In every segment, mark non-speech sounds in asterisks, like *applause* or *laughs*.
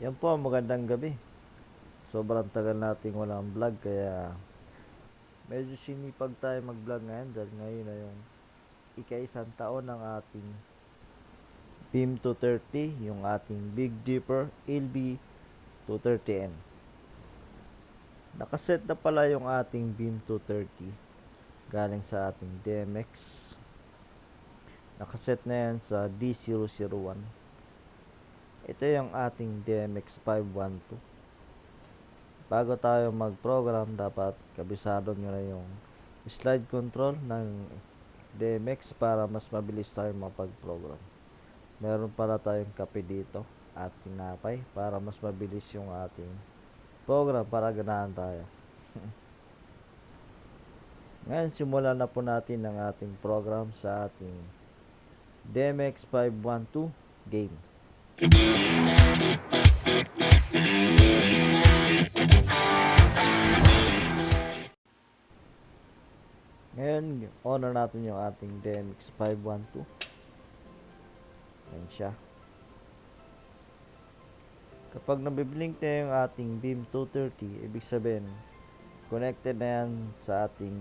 Yan po, magandang gabi. Sobrang tagal nating walang vlog kaya medyo sinipag tayo mag-vlog ngayon dahil ngayon na yung ika-isang taon ng ating Beam 230, yung ating Big Dipper LB 230N. Nakaset na pala yung ating Beam 230 galing sa ating DMX. Nakaset na yan sa D001. Ito yung ating DMX 512. Bago tayo mag-program, dapat kabisado nyo na yung slide control ng DMX para mas mabilis tayo mapag-program. Meron pala tayong kape dito at tinapay para mas mabilis yung ating program para ganahan tayo. *laughs* Ngayon, simulan na po natin ang ating program sa ating DMX 512 game. Ngayon, honor natin yung ating DMX 512. Yan siya. Kapag nabiblink na yung ating beam 230, ibig sabihin, connected na yan sa ating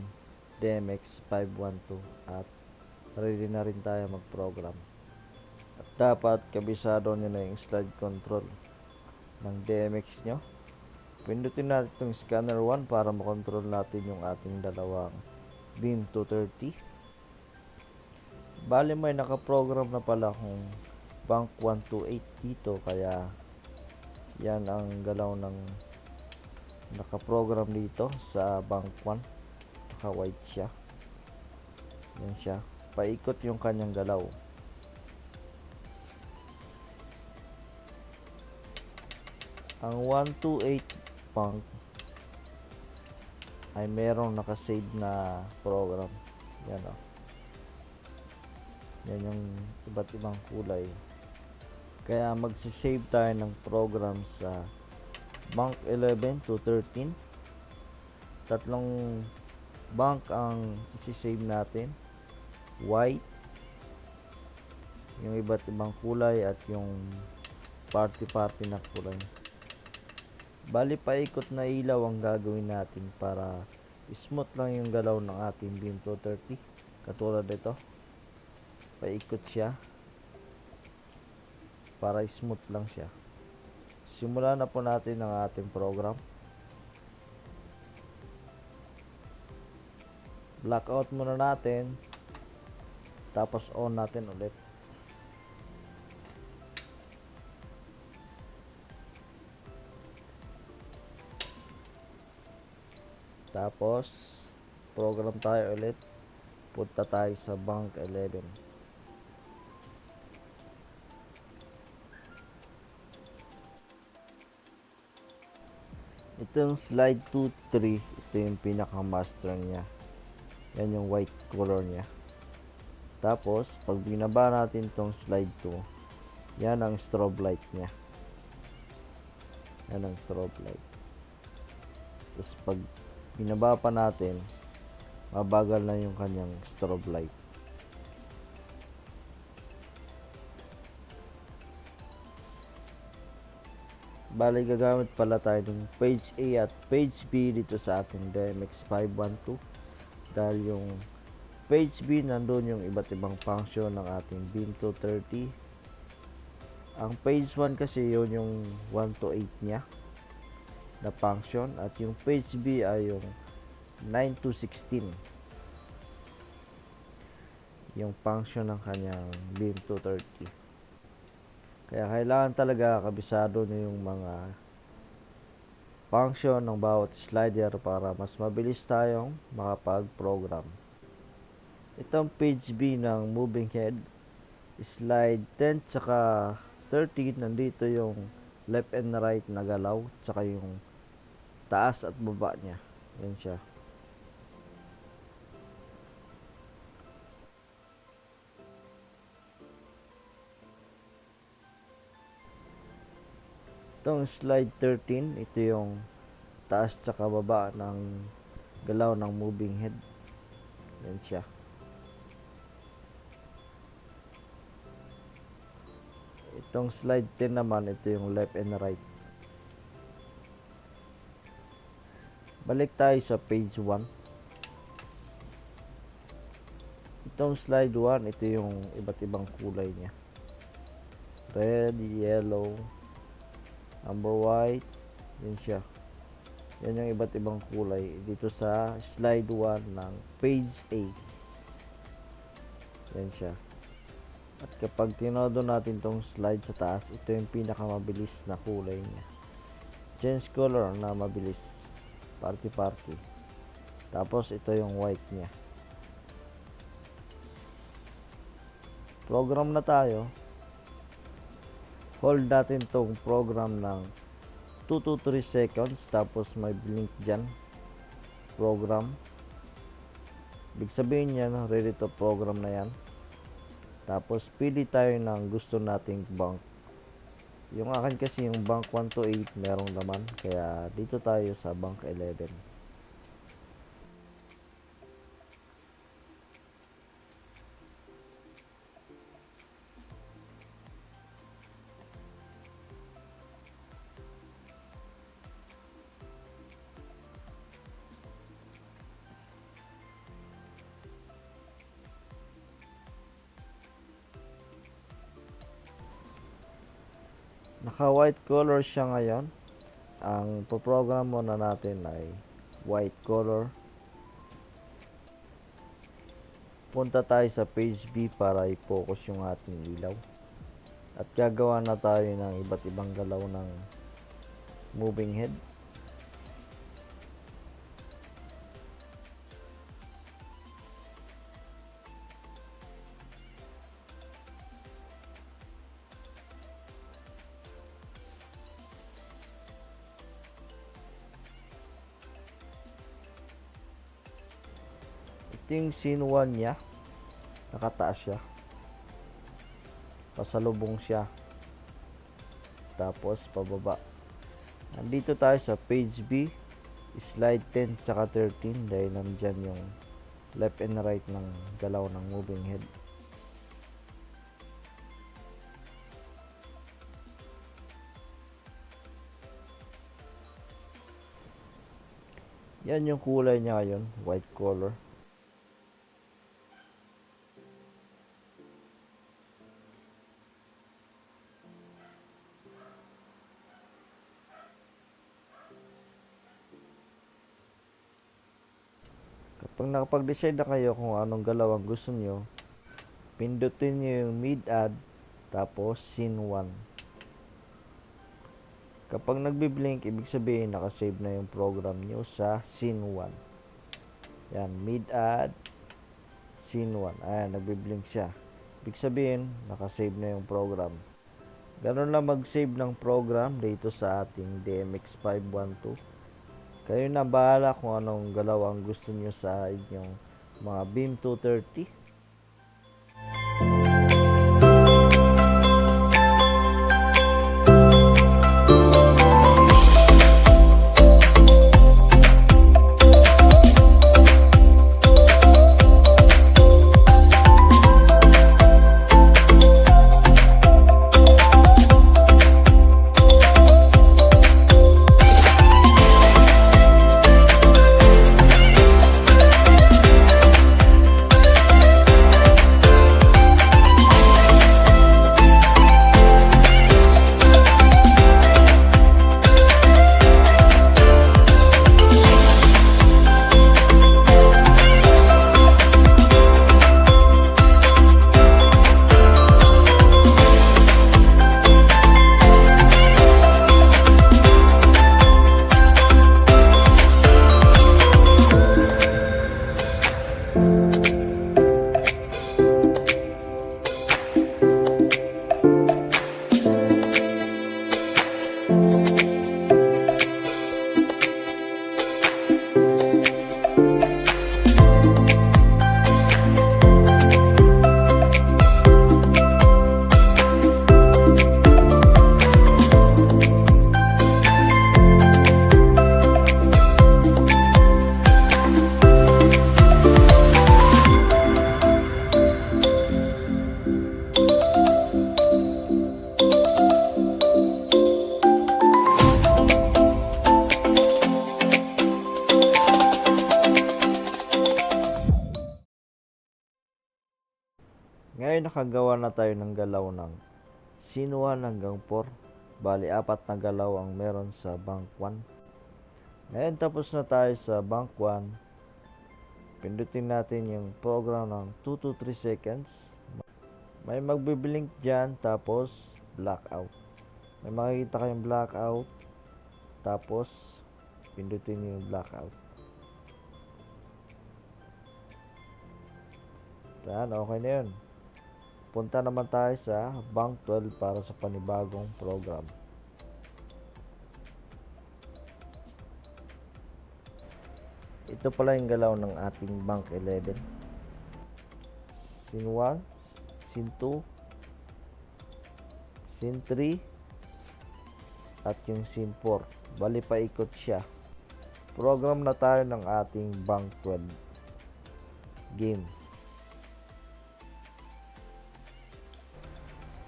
DMX 512 at ready na rin tayo mag-program. At dapat kabisado nyo na yung slide control ng DMX nyo. Pindutin natin itong scanner 1 para makontrol natin yung ating dalawang beam 230. Bali may nakaprogram na pala kung bank 128 dito kaya yan ang galaw ng nakaprogram dito sa bank 1 naka white siya yan siya paikot yung kanyang galaw ang 128 bank ay merong nakasave na program. Yan o yan yung iba't ibang kulay. Kaya magsisave tayo ng program sa bank 11 to 13 tatlong bank ang isisave natin. White yung iba't ibang kulay at yung party party na kulay bali paikot na ilaw ang gagawin natin para smooth lang yung galaw ng ating beam 230 katulad ito paikot siya para smooth lang siya. Simulan na po natin ang ating program. Blackout muna natin. Tapos on natin ulit tapos program tayo ulit. Punta tayo sa bank 11 itong slide 2 3 ito yung pinaka master niya. Yan yung white color niya. Tapos pag binaba natin tong slide 2 yan ang strobe light niya. Yan ang strobe light. Tapos pag binaba pa natin. Mabagal na yung kanyang strobe light. Bali gagamit pala tayo ng page A at page B dito sa ating DMX 512 dahil yung page B nandun yung iba't ibang function ng ating beam 230 ang page 1 kasi yun yung 1 to 8 niya na function at yung page B ay yung 9 to 16 yung function ng kanyang beam 230 kaya kailangan talaga kabisado nyo yung mga function ng bawat slider para mas mabilis tayong makapag-program. Itong page B ng moving head, slide 10 tsaka 13, nandito yung left and right na galaw tsaka yung taas at baba niya. Yan siya. Itong slide 13, ito yung taas tsaka baba ng galaw ng moving head. Yan siya. Itong slide 10 naman, ito yung left and right. Balik tayo sa page 1. Itong slide 1, ito yung iba't ibang kulay niya. Red, yellow, amber white, yun siya. Yan yung iba't ibang kulay dito sa slide 1 ng page 8. Yan siya. At kapag tinodo natin tong slide sa taas, ito yung pinakamabilis na kulay niya. Change color na mabilis. Party party. Tapos ito yung white niya. Program na tayo. Hold natin tong program ng 2 to 3 seconds tapos may blink dyan. Program. Ibig sabihin yan, ready to program na yan. Tapos pili tayo ng gusto nating bank. Yung akin kasi yung bank 1 to 8 merong laman. Kaya dito tayo sa bank 11. Naka white color siya ngayon. Ang program muna natin ay white color. Punta tayo sa page B para i-focus yung ating ilaw. At gagawa na tayo ng iba't ibang galaw ng moving head. Yung 1 niya. Nakataas siya. Pasalubong siya. Tapos pababa. Nandito tayo sa page B. Slide 10 tsaka 13 dahil nandyan yung left and right ng galaw ng moving head. Yan yung kulay niya ngayon, white color. Kapag nakapag-decide na kayo kung anong galaw ang gusto nyo, pindutin nyo yung mid-add, tapos scene 1. Kapag nagbi-blink, ibig sabihin nakasave na yung program nyo sa scene 1. Yan, mid-add, scene 1. Ayan, nagbi-blink siya. Ibig sabihin, nakasave na yung program. Ganun lang mag-save ng program dito sa ating DMX512. Kayo na bahala kung anong galaw ang gusto nyo sa inyong mga Beam 230. Nakagawa na tayo ng galaw ng 1 hanggang 4. Bali, apat na galaw ang meron sa bank 1. Ngayon tapos na tayo sa bank 1. Pindutin natin yung program ng 2 to 3 seconds. May magbiblink dyan tapos blackout. May makikita kayong blackout tapos pindutin yung blackout. Yan, okay na yun. Punta naman tayo sa Bank 12 para sa panibagong program. Ito pala yung galaw ng ating Bank 11. Scene 1, Scene 2, Scene 3, at yung Scene 4. Bali paikot siya. Program na tayo ng ating Bank 12 game.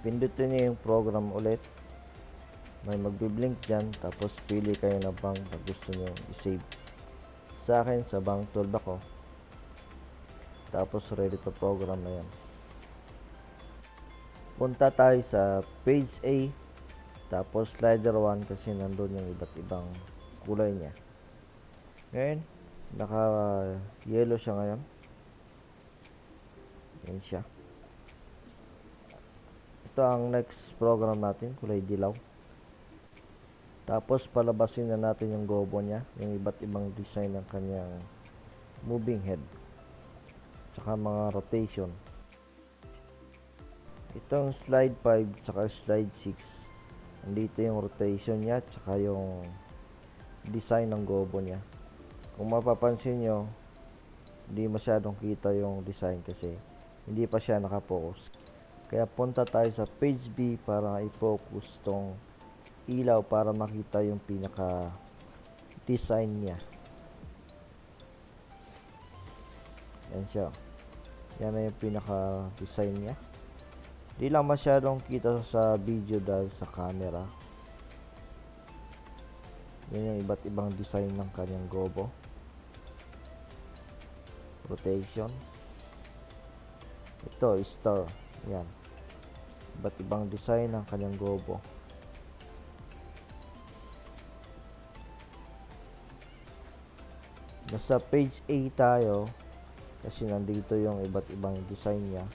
Pindutin niyo yung program ulit. May magbiblink dyan. Tapos pili kayo na bank na gusto niyo i-save. Sa akin, sa bank 12 ako. Tapos ready to program na yan. Punta tayo sa page A. Tapos slider 1 kasi nandun yung iba't ibang kulay niya. Ngayon, naka yellow siya ngayon. Yan siya. Ito ang next program natin, kulay dilaw. Tapos palabasin na natin yung gobo niya, yung iba't ibang design ng kanyang moving head. Tsaka mga rotation. Itong slide 5 tsaka slide 6. Andito yung rotation niya tsaka yung design ng gobo niya. Kung mapapansin nyo, hindi masyadong kita yung design kasi hindi pa siya nakapokus. Kaya punta tayo sa page B para i-focus tong ilaw para makita yung pinaka design niya. Yan siya. Yan na yung pinaka design niya. Di lang masyadong kita sa video dahil sa camera. Yan yung iba't ibang design ng kanyang gobo. Rotation. Ito, star. Yan iba't ibang design ng kanyang gobo. Nasa page A tayo kasi nandito yung iba't ibang design niya.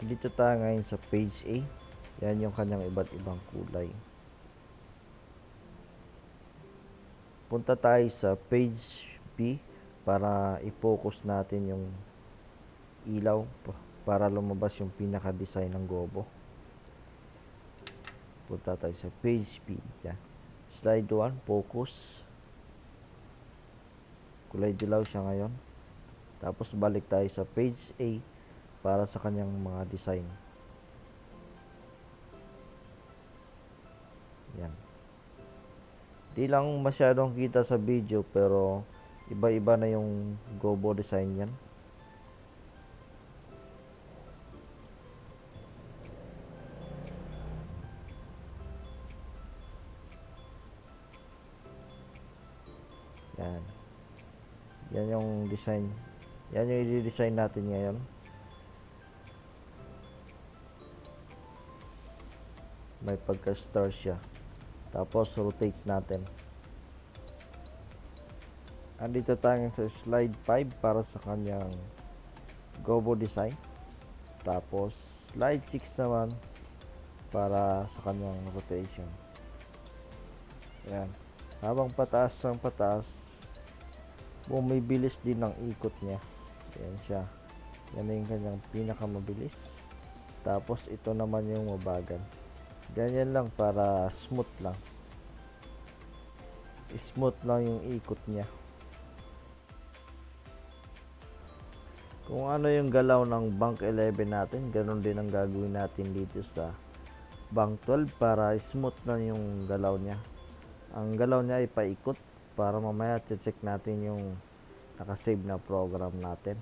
Nandito tayo ngayon sa page A. Yan yung kanyang iba't ibang kulay. Punta tayo sa page B para i-focus natin yung ilaw para lumabas yung pinaka-design ng gobo. Punta tayo sa page B. Yan. Slide 1, focus. Kulay dilaw siya ngayon. Tapos balik tayo sa page A para sa kanyang mga design. Di lang masyadong kita sa video pero iba-iba na yung gobo design yan. Yan. Yan yung design. Yan yung i-design natin ngayon. May pagka-star siya. Tapos rotate natin. Andito tayo sa slide 5 para sa kanyang gobo design. Tapos slide 6 naman para sa kanyang rotation. Ayan. Habang pataas ng pataas, bumibilis din ang ikot niya. Ayan siya. Yan na yung kanyang pinakamabilis. Tapos ito naman yung mabagal. Ganyan lang para smooth lang. Smooth lang yung ikot niya. Kung ano yung galaw ng bank 11 natin, ganun din ang gagawin natin dito sa bank 12 para smooth na yung galaw niya. Ang galaw niya ay paikot para mamaya check natin yung nakasave na program natin.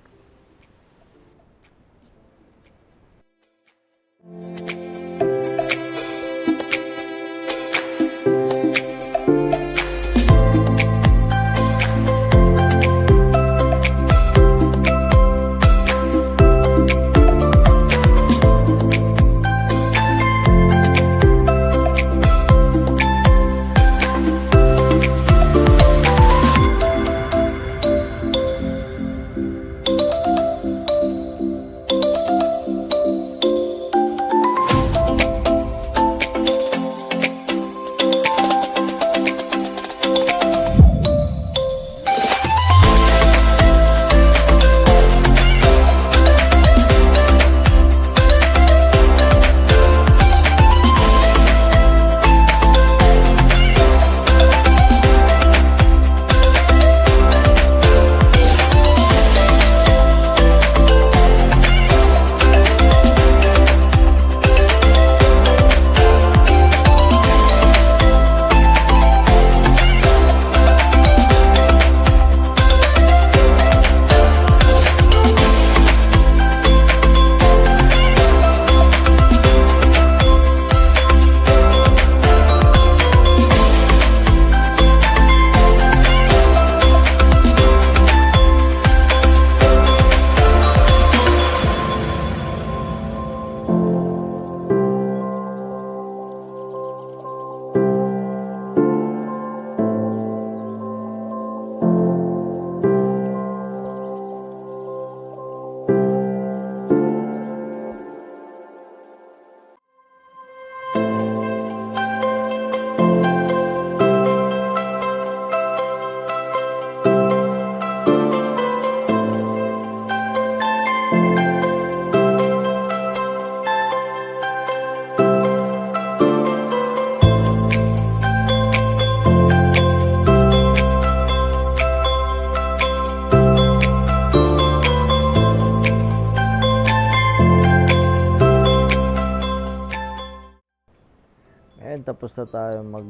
Tayo mag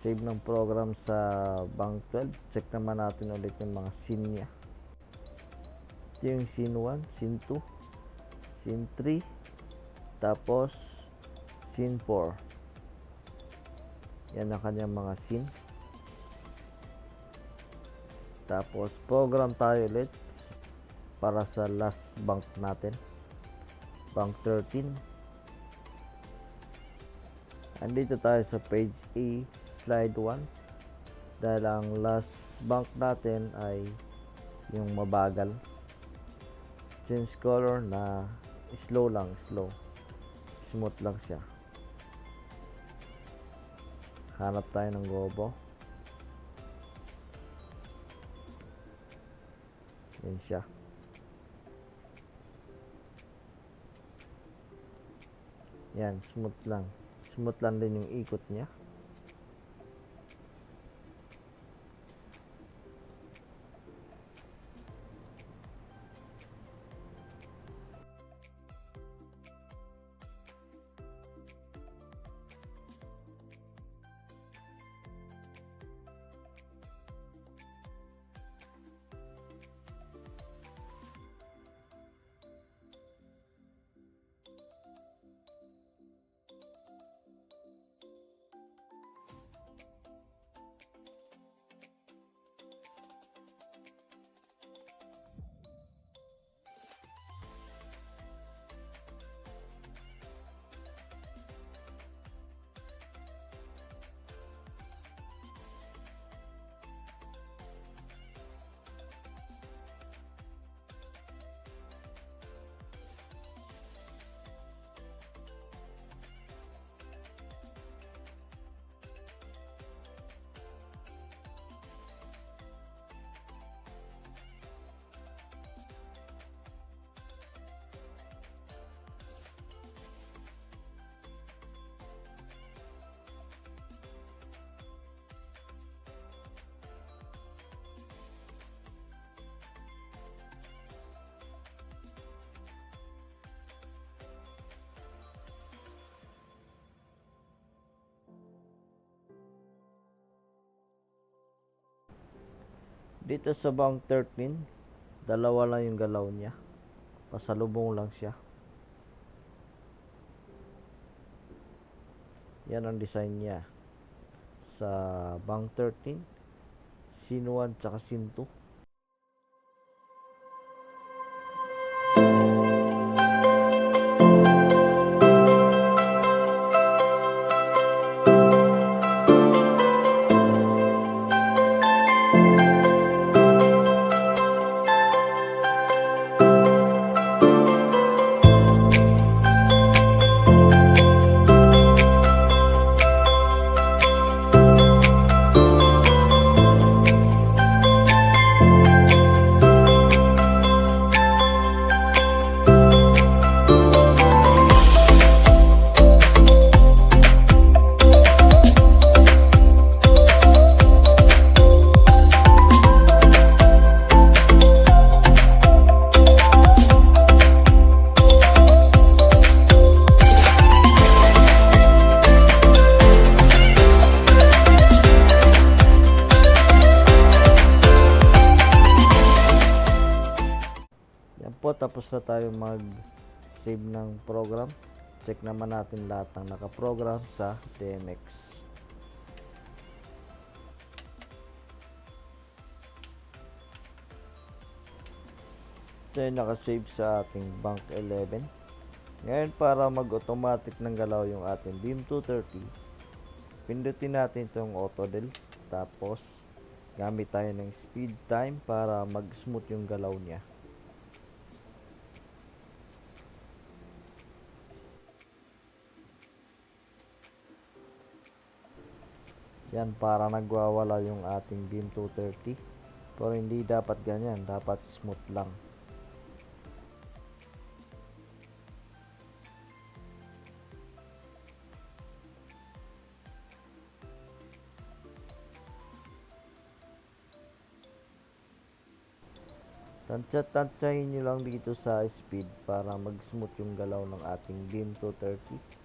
save ng program sa bank 12 check naman natin ulit yung mga scene niya. Ito yung scene 1 scene 2 scene 3 tapos scene 4 yan ang kanyang mga scene tapos program tayo ulit para sa last bank natin. Bank 13 andito tayo sa page A slide 1 dahil ang last bank natin ay yung mabagal. Change color na slow lang slow. Smooth lang siya. Hanap tayo ng gobo yan siya. Yan smooth lang smooth lang din yung ikot niya Dito sa bank 13, dalawa lang yung galaw niya. Pasalubong lang siya. Yan ang design niya. Sa bank 13, scene 1 tsaka scene 2. Tapos na tayo mag save ng program. Check naman natin lahat ng nakaprogram sa DMX. Ito yung nakasave sa ating bank 11. Ngayon para mag-automatic ng galaw yung ating beam 230, pindutin natin itong auto del. Tapos, gamit tayo ng speed time para mag-smooth yung galaw niya. Yan para nagwawala yung ating beam 230. Pero hindi dapat ganyan, dapat smooth lang. Tansya-tansyahin nyo lang dito sa speed para mag-smooth yung galaw ng ating beam 230.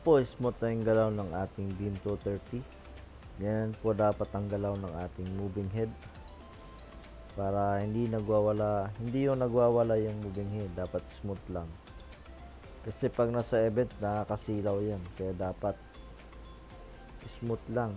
Po, smooth na galaw ng ating Beam 230. Yan po dapat ang galaw ng ating moving head. Para hindi nagwawala, hindi yung nagwawala yung moving head, dapat smooth lang. Kasi pag nasa event, nakakasilaw yan. Kaya dapat smooth lang.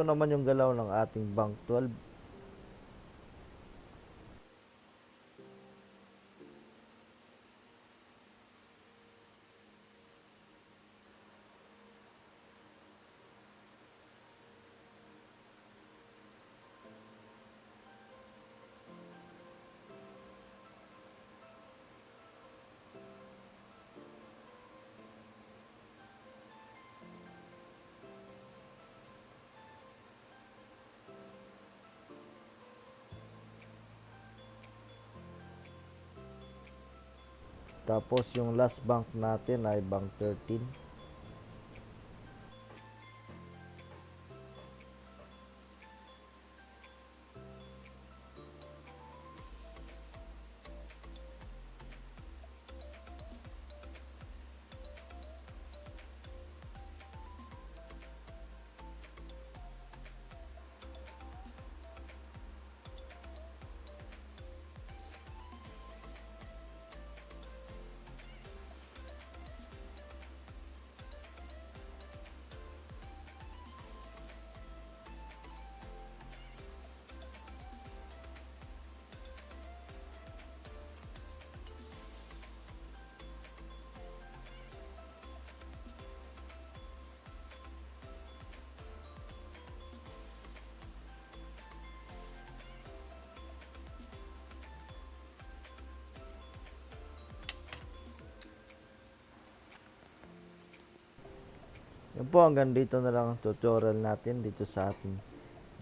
Ito naman yung galaw ng ating bank 12. Tapos yung last bank natin ay bank 13. Yan po, hanggang dito na lang ang tutorial natin dito sa ating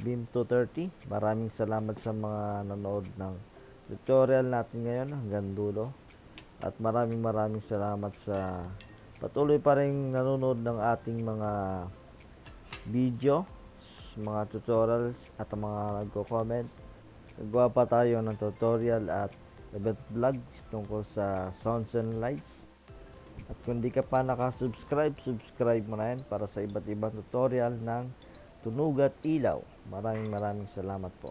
Beam 230. Maraming salamat sa mga nanood ng tutorial natin ngayon hanggang dulo. At maraming maraming salamat sa patuloy pa rin nanonood ng ating mga video, mga tutorials at mga nagko-comment. Nagawa pa tayo ng tutorial at event vlogs tungkol sa sounds and lights. At kung di ka pa nakasubscribe, subscribe mo na yan para sa iba't ibang tutorial ng tunog at ilaw. Maraming maraming salamat po.